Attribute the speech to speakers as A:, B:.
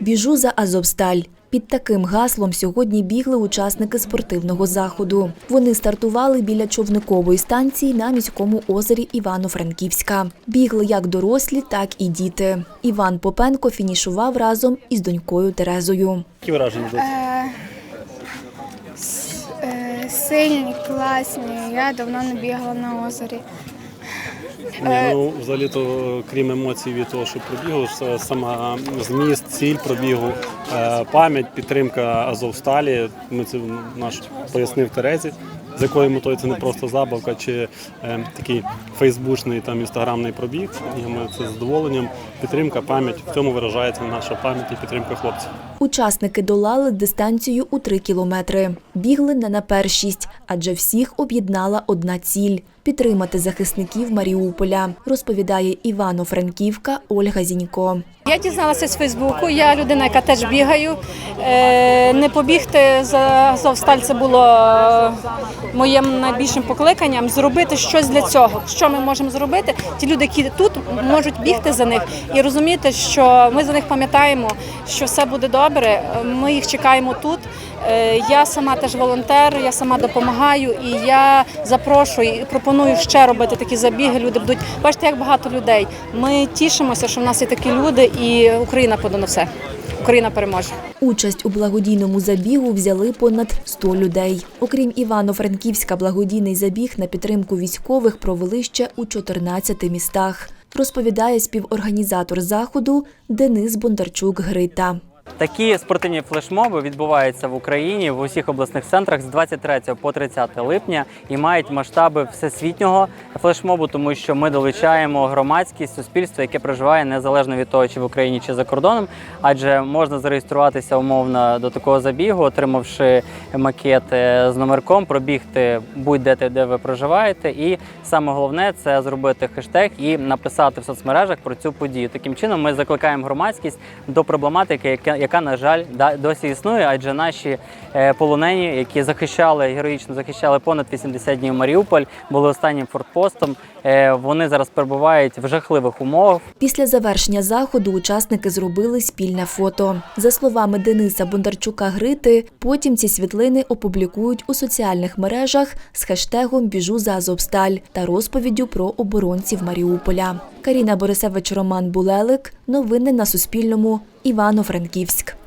A: Біжу за Азовсталь. Під таким гаслом сьогодні бігли учасники спортивного заходу. Вони стартували біля човникової станції на міському озері Івано-Франківська. Бігли як дорослі, так і діти. Іван Попенко фінішував разом із донькою Терезою.
B: Які враження?
C: Е, е, Сильні, класні. Я давно не бігала на озері.
B: Ні, ну взагалі то крім емоцій від того, що пробігу, сама зміст, ціль пробігу, е, пам'ять, підтримка Азовсталі. Ми це наш пояснив Терезі, з якою метою це не просто забавка чи е, такий фейсбучний там інстаграмний пробіг. І ми це з задоволенням. Підтримка, пам'ять в цьому виражається наша пам'ять і підтримка хлопців.
A: Учасники долали дистанцію у три кілометри. Бігли не на першість, адже всіх об'єднала одна ціль підтримати захисників Маріуполя, розповідає Івано-Франківка Ольга Зінько.
D: Я дізналася з Фейсбуку. Я людина, яка теж бігаю. Е, Не побігти за Азовсталь це було е, моїм найбільшим покликанням. Зробити щось для цього. Що ми можемо зробити? Ті люди, які тут можуть бігти за них і розуміти, що ми за них пам'ятаємо, що все буде добре. Ми їх чекаємо тут. Е, Я сама теж волонтер, я сама допомагаю і я запрошую і пропоную ще робити такі забіги. Люди будуть бачите, як багато людей. Ми тішимося, що в нас є такі люди, і Україна подано все. Україна переможе.
A: Участь у благодійному забігу взяли понад 100 людей. Окрім Івано-Франківська, благодійний забіг на підтримку військових провели ще у 14 містах. Розповідає співорганізатор заходу Денис Бондарчук Грита.
E: Такі спортивні флешмоби відбуваються в Україні в усіх обласних центрах з 23 по 30 липня і мають масштаби всесвітнього флешмобу, тому що ми долучаємо громадськість суспільство, яке проживає незалежно від того, чи в Україні чи за кордоном, адже можна зареєструватися умовно до такого забігу, отримавши макет е, з номерком, пробігти будь-де де ви проживаєте. І саме головне це зробити хештег і написати в соцмережах про цю подію. Таким чином ми закликаємо громадськість до проблематики, яка, яка на жаль, досі існує, адже наші е, полонені, які захищали героїчно захищали понад 80 днів Маріуполь, були останнім фортпостом. Е, Вони зараз перебувають в жахливих умовах.
A: Після завершення заходу учасники зробили спільне фото. За словами Дениса Бондарчука Грити, потім ці світлини опублікують у соціальних мережах з хештегом Біжу за Азовсталь та розповіддю про оборонців Маріуполя. Каріна Борисевич, Роман Булелик. Новини на Суспільному. Івано-Франківськ.